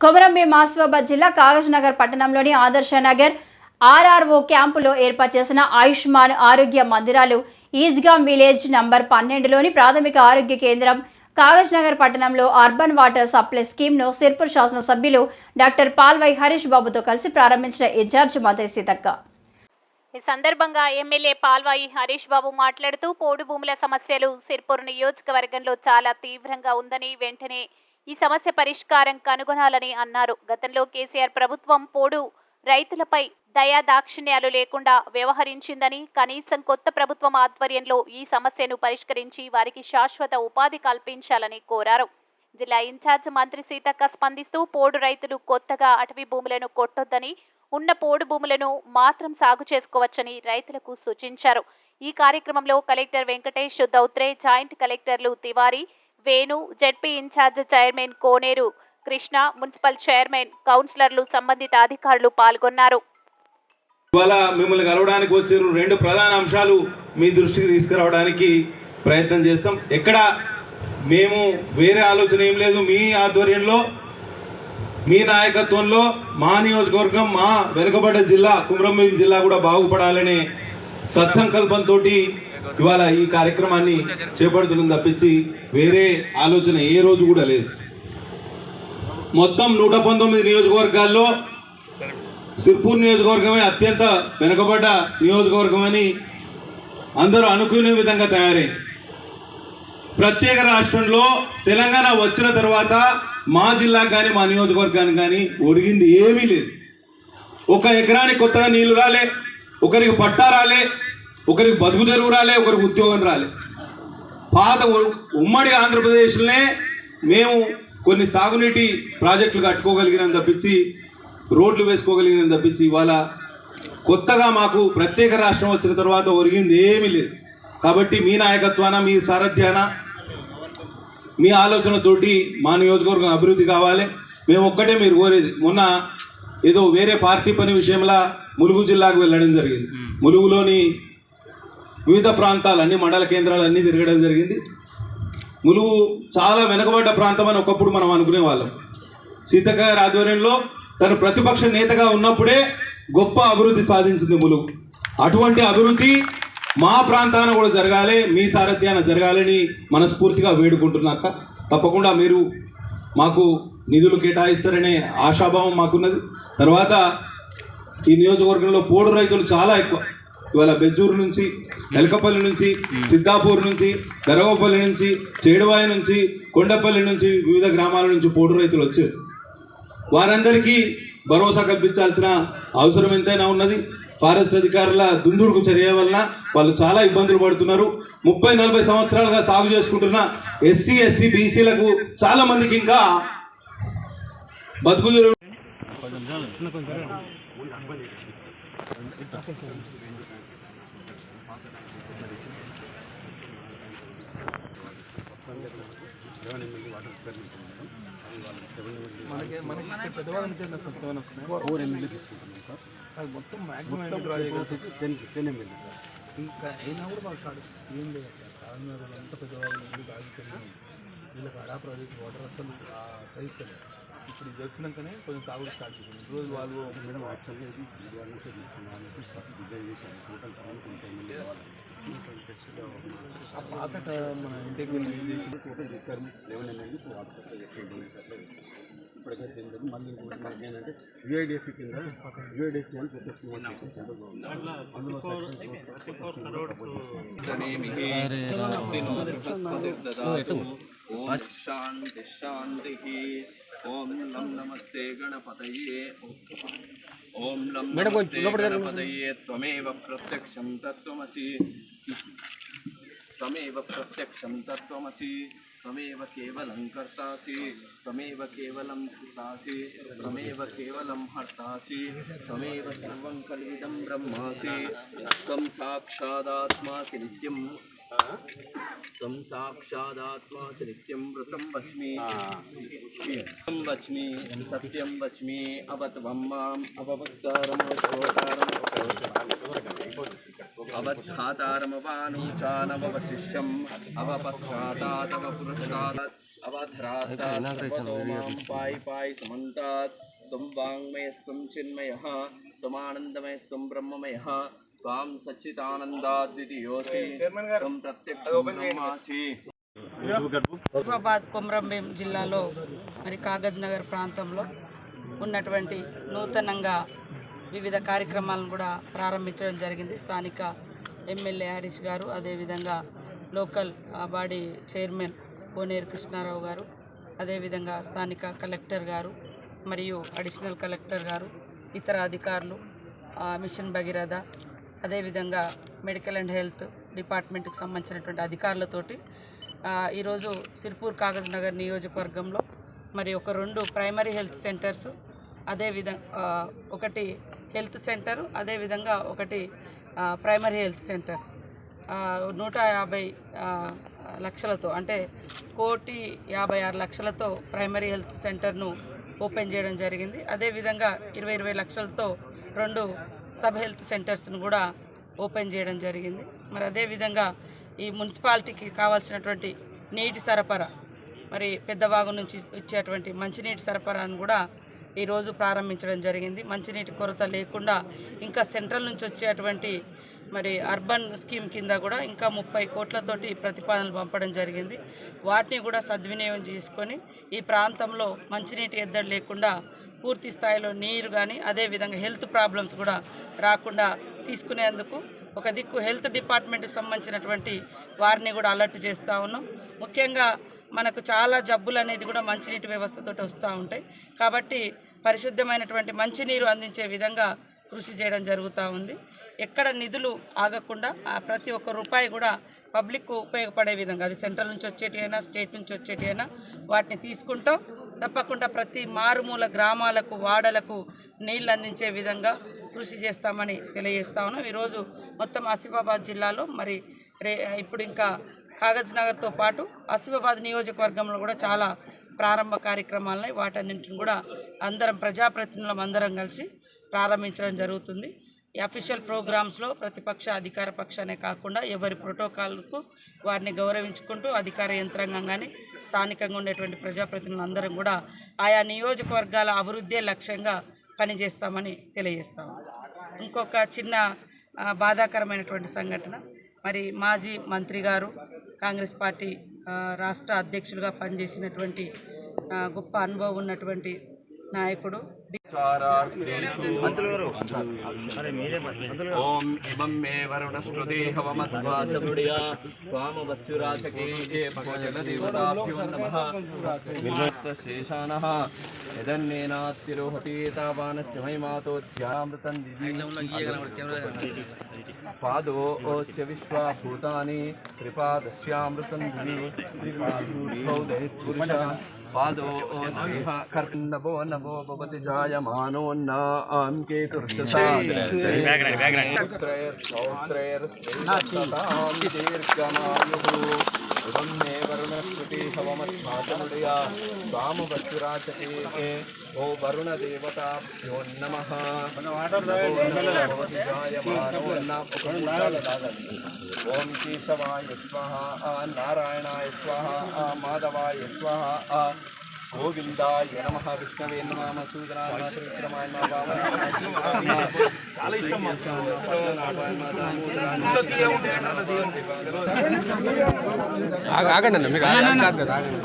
కొమరంభీం ఆసిఫాబాద్ జిల్లా కాగజ్ నగర్ పట్టణంలోని ఆదర్శ నగర్ ఆర్ఆర్ఓ క్యాంపులో ఏర్పాటు చేసిన ఆయుష్మాన్ ఆరోగ్య మందిరాలు ఈజ్గామ్ విలేజ్ నంబర్ పన్నెండులోని ప్రాథమిక ఆరోగ్య కేంద్రం. కాగజ్ నగర్ పట్టణంలో అర్బన్ వాటర్ సప్లై స్కీమ్ను సిర్పూర్ శాసనసభ్యులు డాక్టర్ పాల్వై హరీష్ బాబుతో కలిసి ప్రారంభించిన ఇన్ఛార్జ్ మంత్రి సీతక్క. ఈ సందర్భంగా ఎమ్మెల్యే పాల్వాయి హరీష్ బాబు మాట్లాడుతూ పోడు భూముల సమస్యలు సిర్పూర్ నియోజకవర్గంలో చాలా తీవ్రంగా ఉందని వెంటనే ఈ సమస్య పరిష్కారం కనుగొనాలని అన్నారు. గతంలో కేసీఆర్ ప్రభుత్వం పోడు రైతులపై దయా దాక్షిణ్యాలు లేకుండా వ్యవహరించిందని కనీసం కొత్త ప్రభుత్వం ఆధ్వర్యంలో ఈ సమస్యను పరిష్కరించి వారికి శాశ్వత ఉపాధి కల్పించాలని కోరారు. జిల్లా ఇన్ఛార్జ్ మంత్రి సీతక్క స్పందిస్తూ పోడు రైతులు కొత్తగా అటవీ భూములను కొట్టొద్దని ఉన్న పోడు భూములను మాత్రం సాగు చేసుకోవచ్చని రైతులకు సూచించారు. ఈ కార్యక్రమంలో కలెక్టర్ వెంకటేష్ దౌత్రే జాయింట్ కలెక్టర్లు Tiwari Venu ZP incharge chairman Koneru Krishna municipal chairman కౌన్సిలర్లు సంబంధిత అధికారులు పాల్గొన్నారు. ఇవాళ మిమ్మల్ని కలవడానికి వచ్చారు రెండు ప్రధాన అంశాలు మీ దృష్టికి తీసుకురావడానికి ప్రయత్నం చేస్తాం. ఎక్కడ మేము వేరే ఆలోచన ఏం లేదు. మీ ఆధ్వర్యంలో మీ నాయకత్వంలో మా నియోజకవర్గం మా వెనుకబడ్డ జిల్లా కుమ్రంభీం జిల్లా కూడా బాగుపడాలనే సత్సంకల్పంతో ఇవాళ ఈ కార్యక్రమాన్ని చేపడుతున్నాం తప్పించి వేరే ఆలోచన ఏ రోజు కూడా లేదు. మొత్తం నూట పంతొమ్మిది నియోజకవర్గాల్లో సిర్పూర్ నియోజకవర్గమే అత్యంత వెనుకబడ్డ నియోజకవర్గం అని అందరూ అనుకునే విధంగా తయారైంది. ప్రత్యేక రాష్ట్రంలో తెలంగాణ వచ్చిన తర్వాత మా జిల్లాకు కానీ మా నియోజకవర్గానికి కానీ ఒరిగింది ఏమీ లేదు. ఒక ఎకరానికి కొత్తగా నీళ్ళు రాలే ఒకరికి పట్టా రాలే ఒకరికి బతుకు తెరువు రాలే ఒకరికి ఉద్యోగం రాలే. పాత ఉమ్మడి ఆంధ్రప్రదేశ్లోనే మేము కొన్ని సాగునీటి ప్రాజెక్టులు కట్టుకోగలిగినాం తప్పించి రోడ్లు వేసుకోగలిగినాం తప్పించి ఇవాళ కొత్తగా మాకు ప్రత్యేక రాష్ట్రం వచ్చిన తర్వాత ఒరిగింది ఏమీ లేదు. కాబట్టి మీ నాయకత్వాన మీ సారథ్యాన మీ ఆలోచనతోటి మా నియోజకవర్గం అభివృద్ధి కావాలి. మేము ఒక్కటే మీరు కోరేది. మొన్న ఏదో వేరే పార్టీ పని విషయంలో ములుగు జిల్లాకు వెళ్ళడం జరిగింది. ములుగులోని వివిధ ప్రాంతాలు అన్ని మండల కేంద్రాలు అన్నీ తిరగడం జరిగింది. ములుగు చాలా వెనుకబడ్డ ప్రాంతం అని ఒకప్పుడు మనం అనుకునే వాళ్ళం. సీతక్క గారి ఆధ్వర్యంలో తను ప్రతిపక్ష నేతగా ఉన్నప్పుడే గొప్ప అభివృద్ధి సాధించింది ములుగు. అటువంటి అభివృద్ధి మా ప్రాంతాన కూడా జరగాలి మీ సారథ్యాన జరగాలని మనస్ఫూర్తిగా వేడుకుంటున్నాక తప్పకుండా మీరు మాకు నిధులు కేటాయిస్తారనే ఆశాభావం మాకున్నది. తర్వాత ఈ నియోజకవర్గంలో పోడు రైతులు చాలా ఎక్కువ. ఇవాళ బెజ్జూరు నుంచి ఎలకపల్లి నుంచి సిద్ధాపూర్ నుంచి గరగపల్లి నుంచి చేడువాయి నుంచి కొండపల్లి నుంచి వివిధ గ్రామాల నుంచి పోడు రైతులు వచ్చారు. వారందరికీ భరోసా కల్పించాల్సిన అవసరం ఎంతైనా ఉన్నది. ఫారెస్ట్ అధికారుల దుందుడుకు చర్య వలన వాళ్ళు చాలా ఇబ్బందులు పడుతున్నారు. ముప్పై నలభై సంవత్సరాలుగా సాగు చేసుకుంటున్న ఎస్సీ ఎస్టీ బీసీలకు చాలా మందికి ఇంకా బతుకు తెరువు మనకి మనకి ఇక్కడ పెద్దవాళ్ళ నుంచి ఏమైనా వస్తుంది? ఏమైనా వస్తున్నాయా? ఫోర్ ఎమ్మెల్యే తీసుకుంటున్నాం సార్. అది మొత్తం మాక్సిమం మొత్తం project ten ten MLA sir. ఇంకా అయినా కూడా మాకు షార్ట్ ఏం లేదు కారణం అంత పెద్దవాళ్ళు ఉంది రాజకీయం వీళ్ళకి అడా ప్రాజెక్ట్ వాటర్ అసలు ఆ సైజ్ ఇప్పుడు ఇది వచ్చినాకనే కొంచెం తాగుడు స్టార్ట్ చేసింది. రోజు వాళ్ళు మేడం యాక్చువల్గా ఇది విజయవాడ నుంచే తీసుకున్నాం. అని చెప్పి ఫస్ట్ డిజైన్ చేశాను టోటల్ టౌన్ కొంత ఎమ్మెల్యే వాళ్ళు ఆ పాత ట- మన ఇంటికి వెళ్ళి ఇది చేసి టోటల్ రిక్వైర్మెంట్ లెవెన్ ఎమ్మెల్యే ఇప్పుడు వాటర్ సప్లై చేసేది అట్లా ఇప్పటికైతే ఏంటంటే మళ్ళీ ఇంకోటి మనకి ఏంటంటే యుఐడిఎఫ్ కింద యుఐడిఎఫ్ అని పెద్ద స్కీమ్ అని చెప్పి సెంట్రల్ గవర్నమెంట్ అందులో ఓం శాంతి శాంతి ఓం లం నమస్తే గణపతయే ఓం లం నమస్తే గణపతయే త్వమేవ ప్రత్యక్షం తత్వమసి तमेव प्रत्यक्षं तत्त्वमसि तमेव केवलं कर्तासि तमेव केवलं कृतासि तमेव केवलं हर्तासि तमेव सर्वं कलिदं ब्रह्मासि। त्वं साक्षादात्मासि नित्यं त्वं साक्षादात्मासि नित्यं व्रतं वच्मि। वच्मि सत्यं वच्मि अवत्वं माम् అవధాతారమవానూచానవశిష్యం అవపశ్చాతా తవ పురస్కారాత్ అవధ్రాతాయి పాయి సమంతాత్ త్వం వాంగ్మయస్త్వం చిన్మయః త్వమానందమయస్త్వం బ్రహ్మమయః త్వాం సచ్చిదానందాద్వితీయోసి త్వం ప్రత్యక్షమాసి హైదరాబాద్ కొమరంభీం జిల్లాలో మరి కాగజ్ నగర్ ప్రాంతంలో ఉన్నటువంటి నూతనంగా వివిధ కార్యక్రమాలను కూడా ప్రారంభించడం జరిగింది. స్థానిక ఎమ్మెల్యే హరీష్ గారు అదేవిధంగా local body chairman Koneru Krishnarao గారు అదేవిధంగా స్థానిక కలెక్టర్ గారు మరియు అడిషనల్ కలెక్టర్ గారు ఇతర అధికారులు మిషన్ భగీరథ అదేవిధంగా మెడికల్ అండ్ హెల్త్ డిపార్ట్మెంట్కి సంబంధించినటువంటి అధికారులతోటి ఈరోజు సిర్పూర్ కాగజ్ నగర్ నియోజకవర్గంలో మరి ఒక రెండు ప్రైమరీ హెల్త్ సెంటర్స్ అదేవిధంగా ఒకటి హెల్త్ సెంటర్ అదేవిధంగా ఒకటి ప్రైమరీ హెల్త్ సెంటర్ నూట యాభై లక్షలతో అంటే కోటి యాభై ఆరు లక్షలతో ప్రైమరీ హెల్త్ సెంటర్ను ఓపెన్ చేయడం జరిగింది. అదేవిధంగా ఇరవై ఇరవై లక్షలతో రెండు సబ్ హెల్త్ సెంటర్స్ను కూడా ఓపెన్ చేయడం జరిగింది. మరి అదేవిధంగా ఈ మున్సిపాలిటీకి కావాల్సినటువంటి నీటి సరఫరా మరి పెద్దవాగు నుంచి ఇచ్చేటువంటి మంచినీటి సరఫరాను కూడా ఈరోజు ప్రారంభించడం జరిగింది. మంచినీటి కొరత లేకుండా ఇంకా సెంట్రల్ నుంచి వచ్చేటువంటి మరి అర్బన్ స్కీమ్ కింద కూడా ఇంకా ముప్పై కోట్లతోటి ప్రతిపాదనలు పంపడం జరిగింది. వాటిని కూడా సద్వినియోగం చేసుకొని ఈ ప్రాంతంలో మంచినీటి ఎద్దడి లేకుండా పూర్తి స్థాయిలో నీరు కానీ అదేవిధంగా హెల్త్ ప్రాబ్లమ్స్ కూడా రాకుండా తీసుకునేందుకు ఒక దిక్కు హెల్త్ డిపార్ట్మెంట్కి సంబంధించినటువంటి వారిని కూడా అలర్ట్ చేస్తూ ఉన్నాం. ముఖ్యంగా మనకు చాలా జబ్బులు అనేది కూడా మంచినీటి వ్యవస్థతో వస్తూ ఉంటాయి. కాబట్టి పరిశుద్ధమైనటువంటి మంచినీరు అందించే విధంగా కృషి చేయడం జరుగుతూ ఉంది. ఎక్కడ నిధులు ఆగకుండా ప్రతి ఒక్క రూపాయి కూడా పబ్లిక్ ఉపయోగపడే విధంగా అది సెంట్రల్ నుంచి వచ్చేటి అయినా స్టేట్ నుంచి వచ్చేటి అయినా వాటిని తీసుకుంటూ. తప్పకుండా ప్రతి మారుమూల గ్రామాలకు వాడలకు నీళ్ళు అందించే విధంగా కృషి చేస్తామని తెలియజేస్తా ఉన్నాం. ఈరోజు మొత్తం ఆసిఫాబాద్ జిల్లాలో మరి రే ఇప్పుడు ఇంకా కాగజ్ నగర్తో పాటు ఆసిఫాబాద్ నియోజకవర్గంలో కూడా చాలా ప్రారంభ కార్యక్రమాలని వాటన్నింటిని కూడా అందరం ప్రజాప్రతినిధులం అందరం కలిసి ప్రారంభించడం జరుగుతుంది. ఈ అఫీషియల్ ప్రోగ్రామ్స్లో ప్రతిపక్ష అధికార పక్షానే కాకుండా ఎవరి ప్రోటోకాల్కు వారిని గౌరవించుకుంటూ అధికార యంత్రాంగం కానీ స్థానికంగా ఉండేటువంటి ప్రజాప్రతినిధులు అందరం కూడా ఆయా నియోజకవర్గాల అభివృద్ధే లక్ష్యంగా పనిచేస్తామని తెలియజేస్తాము. ఇంకొక చిన్న బాధాకరమైనటువంటి సంఘటన. మరి మాజీ మంత్రి గారు కాంగ్రెస్ పార్టీ రాష్ట్ర అధ్యక్షులుగా పనిచేసినటువంటి ఆ, గొప్ప అనుభవం ఉన్నటువంటి నాయకుడు. ఓం ఇమం మే వరుణశ్రుతి హవమద్వాచముడియా త్వామవస్యురాచకే ఏ భోజనదేవతాభ్యో నమః దివి పాదోస్య విశ్వాభూతాని త్రిపాదస్యామృతం దివి త్రిపాదౌ పురుష పాదో నభో నభో உடனே வருணஸ்ருதி ஹவமஸ்மாதனுடையா சுவாமு பத்ராச்சகே ஓ வருண தேவதாபியோ நம ஓம் கேசவாய ஸ்வஹா நாராயணாய ஸ்வஹா மாதவாய ஸ்வஹா கோவிந்தாய நம விஷ்ணவே நம சூதனாய விக்ரமாய நம చాలా ఇష్టం ఆగండి అన్న మీకు కాదు కదా ఆగండి.